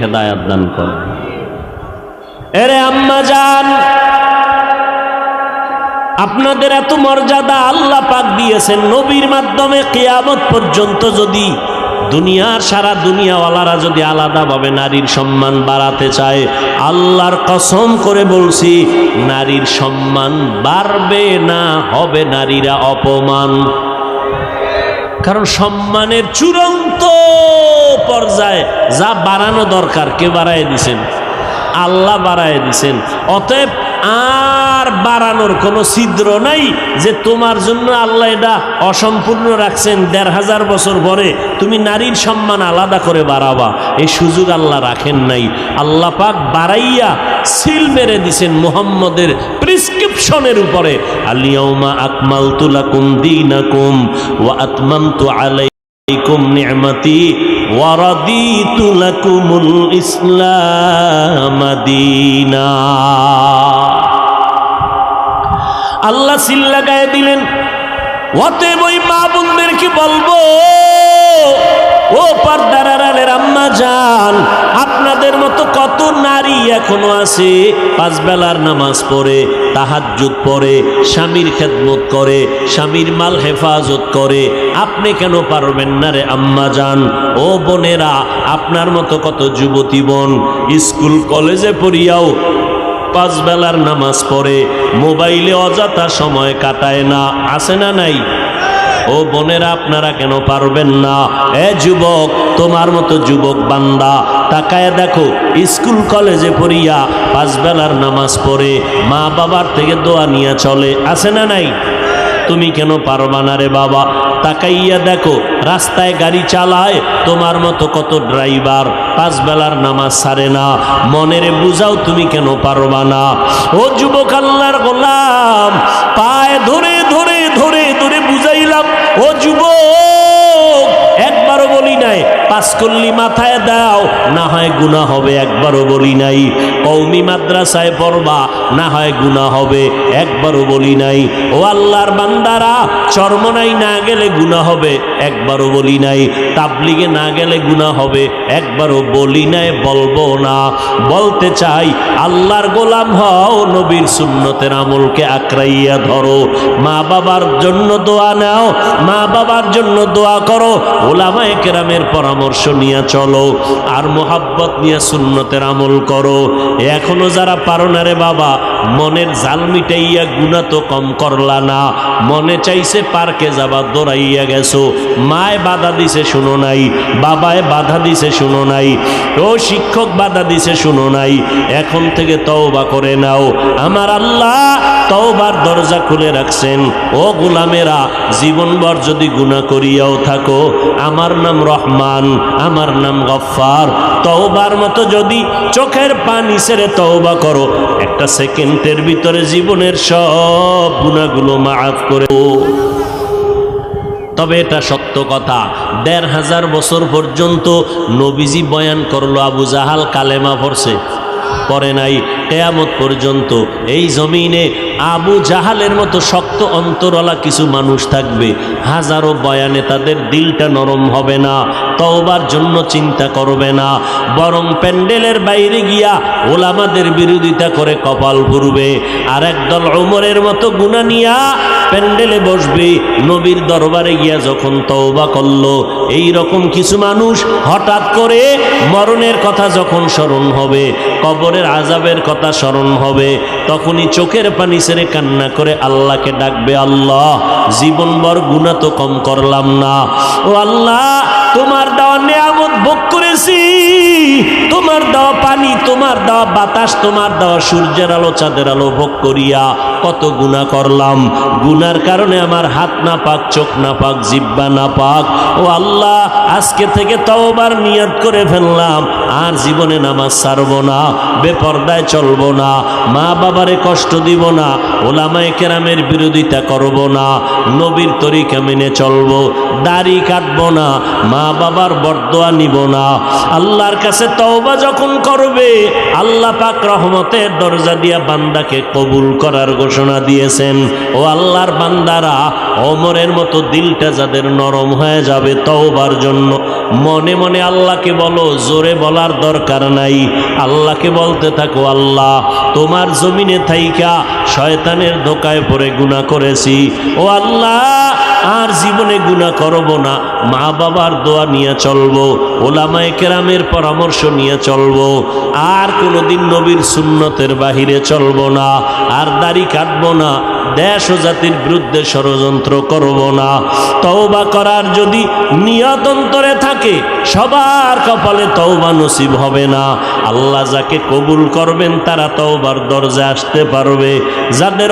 হেদায়াত দান কর। এরে আম্মা যান আপনাদের এত মর্যাদা আল্লাহ পাক দিয়েছেন, নবীর মাধ্যমে কিয়ামত পর্যন্ত যদি দুনিয়ার সারা দুনিয়াওয়ালারা যদি আলাদাভাবে নারীর সম্মান বাড়াতে চায়, আল্লাহর কসম করে বলছি, নারীর সম্মান বাড়বে না, হবে নারীরা অপমান। কারণ সম্মানের চূড়ান্ত পর্যায়ে যা বাড়ানো দরকার কে বাড়ায় দিছেন? আল্লাহ বাড়ায় দিছেন। অতএব আর বাড়ানোর কোনো ছিদ্র নাই যে তোমার জন্য আল্লাহ এটা অসম্পূর্ণ রাখছেন দেড় হাজার বছর পরে। তুমি নারীর সম্মান আলাদা করে বাড়াবা। এই সুযোগ আল্লাহ রাখেন নাই। আল্লাহ পাক বাড়াইয়া সিল মেরে দিছেন মুহাম্মদের প্রিসক্রিপশনের উপরে। আলিয়াউমা আকমাল তুলাকুম দিনাকুম ওয়া নি'মাতি ওয়া রাদিতু লাকুমুল ইসলাম দীনা। আল্লাহ সিল লাগায় দিলেন, অতএব ওই মা বোনদেরকে বলব, ও পর্দার আড়ালের আম্মা যান আপনাদের মতো কত নারী এখনও আছে, পাঁচ বেলার নামাজ পড়ে, তাহাজ্জুদ পড়ে, স্বামীর খেদমত করে, স্বামীর মাল হেফাজত করে। আপনি কেন পারবেন না রে আম্মা যান ও বোনেরা, আপনার মতো কত যুবতী বোন, স্কুল কলেজে পড়িয়াও পাঁচ বেলার নামাজ পড়ে, মোবাইলে অযথা সময় কাটায় না, আছে না নাই? ও বোনেরা, আপনারা কেন পারবেন না? এ যুবক, তোমার মতো যুবক বান্দা, তাকায় দেখো, স্কুল কলেজে পড়িয়া পাঁচ বেলার নামাজ পড়ে মা বাবার থেকে দোয়া নিয়ে চলে, আছে না নাই? তুমি কেন পারবা না রে বাবা? তাকাইয়া দেখো, রাস্তায় গাড়ি চালায়, তোমার মতো কত ড্রাইভার পাঁচ বেলার নামাজ সারে না। মনের বুঝাও তুমি কেন পারবা না? ও যুবক আল্লাহর গোলাম পাস করলি মাথায় দাও না হয় গুণা হবে একবারও বলি নাই। কৌমি মাদ্রাসায় পড়বা, না হয় গুণা হবে, একবারও বলি নাই। ও আল্লাহর বান্দারা, চরমনাই না গেলে গুণা হবে, একবারও বলি নাই। তাবলিগে না গেলে গুণা হবে, একবারও বলি নাই, বলব না। বলতে চাই, আল্লাহর গোলাম হও, নবীর সুন্নতের আমলকে আঁকড়াইয়া ধরো। মা বাবার জন্য দোয়া নাও, মা বাবার জন্য দোয়া করো, ওলামায়ে কেরামের পরামর্শ নিয়ে চলো, আর মোহাব্বত নিয়ে সুন্নতের আমল করো। এখনও যারা পারো না রে বাবা, মনের জাল মিটাইয়া গুণা তো কম করলা না। মনে চাইছে পার্কে যাবা, দৌড়াইয়া গেছো। মায় বাধা দিছে শুনো নাই, বাবায় বাধা দিছে শুনো নাই, ও শিক্ষক বাধা দিছে শুনো নাই। এখন থেকে তওবা করে নাও। আমার আল্লাহ তওবার দরজা খুলে রাখছেন, ও গোলামেরা, জীবনভর যদি গুণা করিয়াও থাকো, আমার নাম রহমান, আমার নাম গফফার। তওবার মতো যদি চোখের পানি ছেড়ে তওবা করো, একটা সেকেন্ডের ভিতরে জীবনের সব গুণাগুলো মাফ করে তবে এটা সত্য কথা, দেড় হাজার বছর পর্যন্ত নবীজি বয়ান করল, আবু জাহাল কালেমা পড়ছে। পরে নাই। কেয়ামত পর্যন্ত এই জমিনে আবু জাহালের মতো শক্ত অন্তরওয়ালা কিছু মানুষ থাকবে। হাজারো বয়ানে তাদের দিলটা নরম হবে না। তওবার জন্য চিন্তা করবে না। বরং প্যান্ডেলের বাইরে গিয়া ওলামাদের বিরোধিতা করে কপাল ঘুরবে আর একদল ওমরের মতো গুণা নিয়া প্যান্ডেলে বসবে। নবীর দরবারে গিয়া যখন তওবা করল এই রকম কিছু মানুষ হঠাৎ করে মরণের কথা যখন স্মরণ হবে, কবরের আজাবের কথা স্মরণ হবে, তখনই চোখের পানি ছেড়ে কান্না করে আল্লাহকে ডাকবে, আল্লাহ, জীবনভর গুণা তো কম করলাম না। ও আল্লাহ, তোমার করেছি তোমার দেওয়া তোমার দেওয়া বাতাস, তোমার দেওয়া সূর্যের আলো, চাঁদের আলো ভোগ করিয়া কত গুণা করলাম। গুনার কারণে আমার হাত না পাক চোখ না পাক জিব্বা না পাক ও আল্লাহ, আজকে থেকে তওবার নিয়ত করে ফেললাম। আর জীবনে নামাজ ছাড়ব না, বেপর্দায় চলবো না মা বাবারে কষ্ট দিব না ওলামায়ে কেরামের বিরোধিতা করব না, নবীর তরিকা মেনে চলবো, দাড়ি কাটব না মা বাবার বরদোয়া নিব না। আল্লাহর কাছে তওবা যখন করবে আল্লাহ পাক রহমতের দরজা দিয়া বান্দাকে কবুল করার ঘোষণা দিয়েছেন। ও আল্লাহর বান্দারা, অমরের মতো দিলটা যাদের নরম হয়ে যাবে তওবার জন্য। মনে মনে আল্লাহকে বলো, জোরে বলার দরকার নাই। আল্লাহকে বলতে থাকো, আল্লাহ, তোমার জমিনে থাইকা শয়তানের ধোকায় পড়ে গুণা করেছি। ও আল্লাহ আর জীবনে গুণা করব না। মা বাবার দোয়া নিয়ে চলবো, ওলামায়ে কেরামের পরামর্শ নিয়ে চলবো, আর কোনোদিন নবীর সুন্নতের বাহিরে চলবো না, আর দাড়ি কাটবো না, দেশ ও জাতির বিরুদ্ধে ষড়যন্ত্র করব না। তওবা করার যদি নিয়ত অন্তরে থাকে, সবার কপালে তওবা নসিব হবে না। আল্লাহ যাকে কবুল করবেন, তারা তওবার দরজা আসতে পারবে। যাদের